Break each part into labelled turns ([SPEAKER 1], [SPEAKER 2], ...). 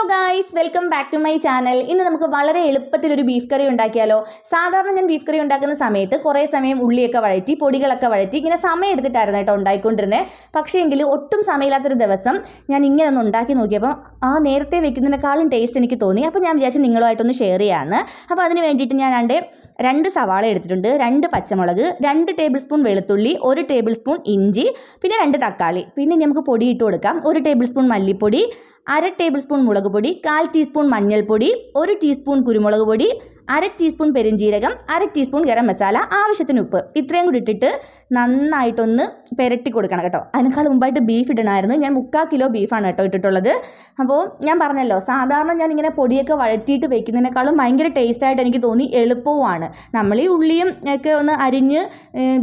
[SPEAKER 1] Hello guys welcome back to my channel ഇന്ന് നമുക്ക് വളരെ എളുപ്പത്തിൽ ഒരു ബീഫ് കറി ഉണ്ടാക്കിയാലോ? സാധാരണ ഞാൻ ബീഫ് കറി ഉണ്ടാക്കുന്ന സമയത്ത് കുറേ സമയം ഉള്ളിയൊക്കെ വഴറ്റി പൊടികളൊക്കെ വഴറ്റി ഇങ്ങനെ സമയം എടുത്തിട്ടായിരുന്നു കേട്ടോ ഉണ്ടായിക്കൊണ്ടിരുന്നത് പക്ഷേ എങ്കിൽ ഒട്ടും സമയമില്ലാത്തൊരു ദിവസം ഞാൻ ഇങ്ങനെ ഒന്ന് ഉണ്ടാക്കി നോക്കിയപ്പോൾ ആ നേരത്തെ വെക്കുന്നതിനേക്കാളും ടേസ്റ്റ് എനിക്ക് തോന്നി. അപ്പോൾ ഞാൻ വിചാരിച്ചു നിങ്ങളുമായിട്ടൊന്ന് ഷെയർ ചെയ്യാമെന്ന് അപ്പോൾ അതിന് വേണ്ടിയിട്ട് ഞാൻ രണ്ട് രണ്ട് സവാള എടുത്തിട്ടുണ്ട്. രണ്ട് പച്ചമുളക് രണ്ട് ടേബിൾ സ്പൂൺ വെളുത്തുള്ളി ഒരു ടേബിൾ സ്പൂൺ ഇഞ്ചി പിന്നെ രണ്ട് തക്കാളി. പിന്നെ നമുക്ക് പൊടി ഇട്ട് കൊടുക്കാം. ഒരു ടേബിൾ സ്പൂൺ മല്ലിപ്പൊടി അര ടേബിൾ സ്പൂൺ മുളക് പൊടി കാൽ ടീസ്പൂൺ മഞ്ഞൾപ്പൊടി ഒരു ടീസ്പൂൺ കുരുമുളക് പൊടി അര ടീസ്പൂൺ പെരുംജീരകം അര ടീസ്പൂൺ ഗരം മസാല ആവശ്യത്തിന് ഉപ്പ്. ഇത്രയും കൂടി ഇട്ടിട്ട് നന്നായിട്ടൊന്ന് പെരട്ടി കൊടുക്കണം കേട്ടോ. അതിനേക്കാൾ മുമ്പായിട്ട് ബീഫ് ഇടണമായിരുന്നു. ഞാൻ മുക്കാൽ കിലോ ബീഫാണ് കേട്ടോ ഇട്ടിട്ടുള്ളത്. അപ്പോൾ ഞാൻ പറഞ്ഞല്ലോ സാധാരണ ഞാൻ ഇങ്ങനെ പൊടിയൊക്കെ വഴറ്റിയിട്ട് വെക്കുന്നതിനേക്കാളും ഭയങ്കര ടേസ്റ്റായിട്ട് എനിക്ക് തോന്നി എളുപ്പവുമാണ്. നമ്മൾ ഈ ഉള്ളിയും ഒക്കെ ഒന്ന് അരിഞ്ഞ്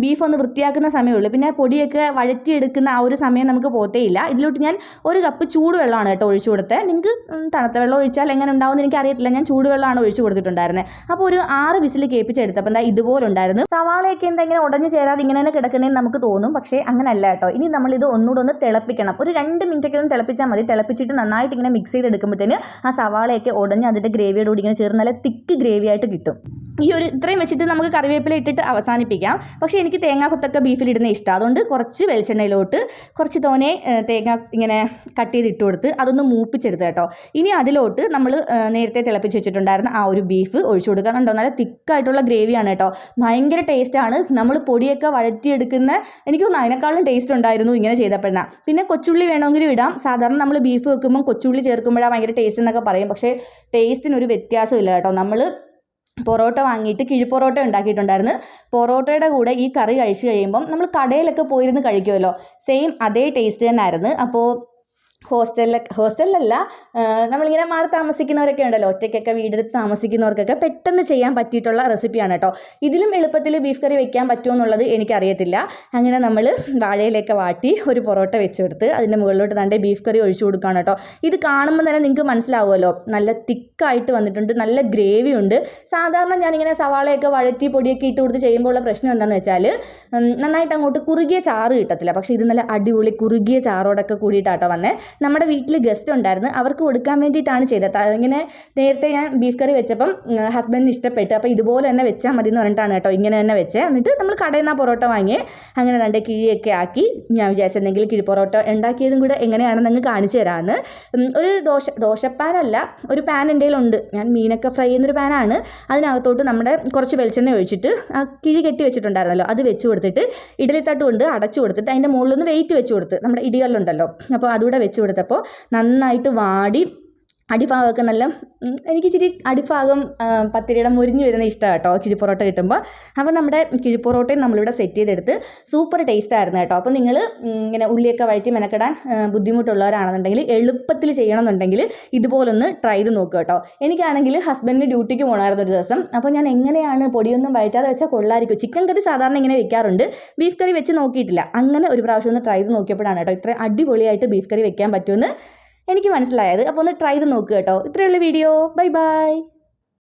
[SPEAKER 1] ബീഫ് ഒന്ന് വൃത്തിയാക്കുന്ന സമയമുള്ളൂ പിന്നെ പൊടിയൊക്കെ വഴറ്റിയെടുക്കുന്ന ആ ഒരു സമയം നമുക്ക് പോത്തേയില്ല. ഇതിലോട്ട് ഞാൻ ഒരു കപ്പ് ചൂടുവെള്ളമാണ് കേട്ടോ ഒഴിച്ചു കൊടുത്തത് നിങ്ങൾക്ക് തണുത്ത വെള്ളം ഒഴിച്ചാൽ എങ്ങനെ ഉണ്ടാവും എനിക്ക് അറിയത്തില്ല. ഞാൻ ചൂടുവെള്ളമാണ് ഒഴിച്ചു കൊടുത്തിട്ടുണ്ടായിരുന്നത് അപ്പോൾ ഒരു ആറ് വിസിൽ കേൾപ്പിച്ചെടുത്തപ്പോൾ എന്താ ഇതുപോലെ ഉണ്ടായിരുന്നു. സവാളയൊക്കെ എന്താ ഇങ്ങനെ ഉടഞ്ഞു ചേരാതെ ഇങ്ങനെ തന്നെ കിടക്കുന്നതെന്ന് നമുക്ക് തോന്നും. പക്ഷേ അങ്ങനല്ല കേട്ടോ. ഇനി നമ്മൾ ഇത് ഒന്നുകൂടെ ഒന്ന് തിളപ്പിക്കണം. ഒരു രണ്ട് മിനിറ്റൊക്കെ ഒന്ന് തിളപ്പിച്ചാൽ മതി. തിളപ്പിച്ചിട്ട് നന്നായിട്ട് ഇങ്ങനെ മിക്സ് ചെയ്തെടുക്കുമ്പോഴത്തേന് ആ സവാളയൊക്കെ ഉടഞ്ഞ് അതിന്റെ ഗ്രേവിയോട് കൂടി ഇങ്ങനെ ചേർന്ന് നല്ല തിക്ക് ഗ്രേവി ആയിട്ട് കിട്ടും. ഈ ഒരു ഇത്രയും വെച്ചിട്ട് നമുക്ക് കറിവേപ്പില ഇട്ടിട്ട് അവസാനിപ്പിക്കാം. പക്ഷേ എനിക്ക് തേങ്ങാ ബീഫിൽ ഇടുന്ന ഇഷ്ടം. അതുകൊണ്ട് കുറച്ച് വെളിച്ചെണ്ണയിലോട്ട് കുറച്ച് തോനെ തേങ്ങ ഇങ്ങനെ കട്ട് ചെയ്ത് ഇട്ട് കൊടുത്ത് അതൊന്ന് മൂപ്പിച്ചെടുത്ത് കേട്ടോ. ഇനി അതിലോട്ട് നമ്മൾ നേരത്തെ തിളപ്പിച്ച് വെച്ചിട്ടുണ്ടായിരുന്ന ആ ഒരു ബീഫ് ഒഴിച്ചു കൊടുക്കുക. കണ്ടോ? നല്ല തിക്കായിട്ടുള്ള ഗ്രേവിയാണ് കേട്ടോ. ഭയങ്കര ടേസ്റ്റാണ് നമ്മൾ പൊടിയൊക്കെ വഴറ്റിയെടുക്കുന്ന എനിക്ക് തോന്നുന്നു അതിനേക്കാളും ടേസ്റ്റ് ഉണ്ടായിരുന്നു ഇങ്ങനെ ചെയ്തപ്പോഴാണ് പിന്നെ കൊച്ചുള്ളി വേണമെങ്കിലും ഇടാം. സാധാരണ നമ്മൾ ബീഫ് വെക്കുമ്പോൾ കൊച്ചുള്ളി ചേർക്കുമ്പോഴാണ് ഭയങ്കര ടേസ്റ്റ് എന്നൊക്കെ പറയും. പക്ഷേ ടേസ്റ്റിന് ഒരു വ്യത്യാസമില്ല കേട്ടോ. നമ്മൾ പൊറോട്ട വാങ്ങിയിട്ട് കിഴിപ്പൊറോട്ട ഉണ്ടാക്കിയിട്ടുണ്ടായിരുന്നു. പൊറോട്ടയുടെ കൂടെ ഈ കറി കഴിച്ചു കഴിയുമ്പം നമ്മൾ കടയിലൊക്കെ പോയിരുന്ന് കഴിക്കുമല്ലോ. സെയിം അതേ ടേസ്റ്റ് തന്നെയായിരുന്നു. അപ്പോൾ ഹോസ്റ്റലിലൊക്കെ ഹോസ്റ്റലിലല്ല നമ്മളിങ്ങനെ മാറി താമസിക്കുന്നവരൊക്കെ ഉണ്ടല്ലോ. ഒറ്റയ്ക്കൊക്കെ വീടെടുത്ത് താമസിക്കുന്നവർക്കൊക്കെ പെട്ടെന്ന് ചെയ്യാൻ പറ്റിയിട്ടുള്ള റെസിപ്പിയാണ് കേട്ടോ. ഇതിലും എളുപ്പത്തിൽ ബീഫ് കറി വെക്കാൻ പറ്റുമോ എന്നുള്ളത് എനിക്കറിയത്തില്ല. അങ്ങനെ നമ്മൾ വാഴയിലൊക്കെ വാട്ടി ഒരു പൊറോട്ട വെച്ച് കൊടുത്ത് അതിന്റെ മുകളിലോട്ട് തന്റെ ബീഫ് കറി ഒഴിച്ചു കൊടുക്കുകയാണ് കേട്ടോ. ഇത് കാണുമ്പോൾ തന്നെ നിങ്ങൾക്ക് മനസ്സിലാവുമല്ലോ. നല്ല തിക്കായിട്ട് വന്നിട്ടുണ്ട് നല്ല ഗ്രേവി ഉണ്ട്. സാധാരണ ഞാനിങ്ങനെ സവാളയൊക്കെ വഴറ്റി പൊടിയൊക്കെ ഇട്ട് കൊടുത്ത് ചെയ്യുമ്പോൾ ഉള്ള പ്രശ്നം എന്താണെന്ന് വെച്ചാൽ നന്നായിട്ട് അങ്ങോട്ട് കുറുകിയ ചാറ് കിട്ടത്തില്ല. പക്ഷേ ഇത് നല്ല അടിപൊളി കുറുകിയ ചാറോടൊക്കെ കൂടിയിട്ടാട്ടോ വന്നേ. നമ്മുടെ വീട്ടിൽ ഗസ്റ്റ് ഉണ്ടായിരുന്നു. അവർക്ക് കൊടുക്കാൻ വേണ്ടിയിട്ടാണ് ചെയ്തത്. ഇങ്ങനെ നേരത്തെ ഞാൻ ബീഫ് കറി വെച്ചപ്പം ഹസ്ബൻഡിന് ഇഷ്ടപ്പെട്ടു. അപ്പോൾ ഇതുപോലെ തന്നെ വെച്ചാൽ മതി എന്ന് പറഞ്ഞിട്ടാണ് കേട്ടോ ഇങ്ങനെ തന്നെ വെച്ചത് എന്നിട്ട് നമ്മൾ കടയിൽ നിന്ന് പൊറോട്ട വാങ്ങി അങ്ങനെ രണ്ട് കിഴിയൊക്കെ ആക്കി. ഞാൻ വിചാരിച്ചിട്ടുണ്ടെങ്കിൽ കിഴി പൊറോട്ട ഉണ്ടാക്കിയതും കൂടെ എങ്ങനെയാണെന്ന് അങ്ങ് കാണിച്ചു തരാമെന്ന് ഒരു ദോശ ദോശപ്പാനല്ല ഒരു പാൻ എന്റെ ഉണ്ട് ഞാൻ മീനൊക്കെ ഫ്രൈ ചെയ്യുന്നൊരു പാനാണ് അതിനകത്തോട്ട് നമ്മുടെ കുറച്ച് വെളിച്ചെണ്ണ ഒഴിച്ചിട്ട് ആ കിഴി കെട്ടി വെച്ചിട്ടുണ്ടായിരുന്നല്ലോ അത് വെച്ച് കൊടുത്തിട്ട് കൊണ്ട് അടച്ചു കൊടുത്തിട്ട് അതിന്റെ മുകളിൽ നിന്ന് വെയിറ്റ് വെച്ച് കൊടുത്ത് നമ്മുടെ ഇടികല്ലുണ്ടല്ലോ. അപ്പോൾ അതുകൂടെ വെച്ച് കൊടുത്തപ്പോൾ നന്നായിട്ട് വാടി അടിഭാഗമൊക്കെ നല്ല എനിക്ക് ഇച്ചിരി അടിഭാഗം പത്തിരിയുടെ മുരിഞ്ഞ് വരുന്ന ഇഷ്ടമാണ് കേട്ടോ കിഴിപ്പൊറോട്ട കിട്ടുമ്പോൾ അപ്പോൾ നമ്മുടെ കിഴിപ്പൊറോട്ടയും നമ്മളിവിടെ സെറ്റ് ചെയ്തെടുത്ത് സൂപ്പർ ടേസ്റ്റ് ആയിരുന്നു കേട്ടോ. അപ്പോൾ നിങ്ങൾ ഇങ്ങനെ ഉള്ളിയൊക്കെ വഴറ്റി മെനക്കെടാൻ ബുദ്ധിമുട്ടുള്ളവരാണെന്നുണ്ടെങ്കിൽ എളുപ്പത്തിൽ ചെയ്യണമെന്നുണ്ടെങ്കിൽ ഇതുപോലൊന്ന് ട്രൈ ചെയ്ത് നോക്കുക കേട്ടോ. എനിക്കാണെങ്കിൽ ഹസ്ബൻഡിന് ഡ്യൂട്ടിക്ക് പോകണമായിരുന്നു ഒരു ദിവസം. അപ്പോൾ ഞാൻ എങ്ങനെയാണ് പൊടിയൊന്നും വഴറ്റാതെ വെച്ചാൽ കൊള്ളായിരിക്കും. ചിക്കൻ കറി സാധാരണ ഇങ്ങനെ വെക്കാറുണ്ട്. ബീഫ് കറി വെച്ച് നോക്കിയിട്ടില്ല. അങ്ങനെ ഒരു പ്രാവശ്യം ഒന്ന് ട്രൈ ചെയ്ത് നോക്കിയപ്പോഴാണ് കേട്ടോ ഇത്ര അടിപൊളിയായിട്ട് ബീഫ് കറി വെക്കാൻ പറ്റുമെന്ന് എനിക്ക് മനസ്സിലായത്. അപ്പോൾ ഒന്ന് ട്രൈ ചെയ്ത് നോക്കുക കേട്ടോ. ഇത്രയുള്ള വീഡിയോ ബൈ ബൈ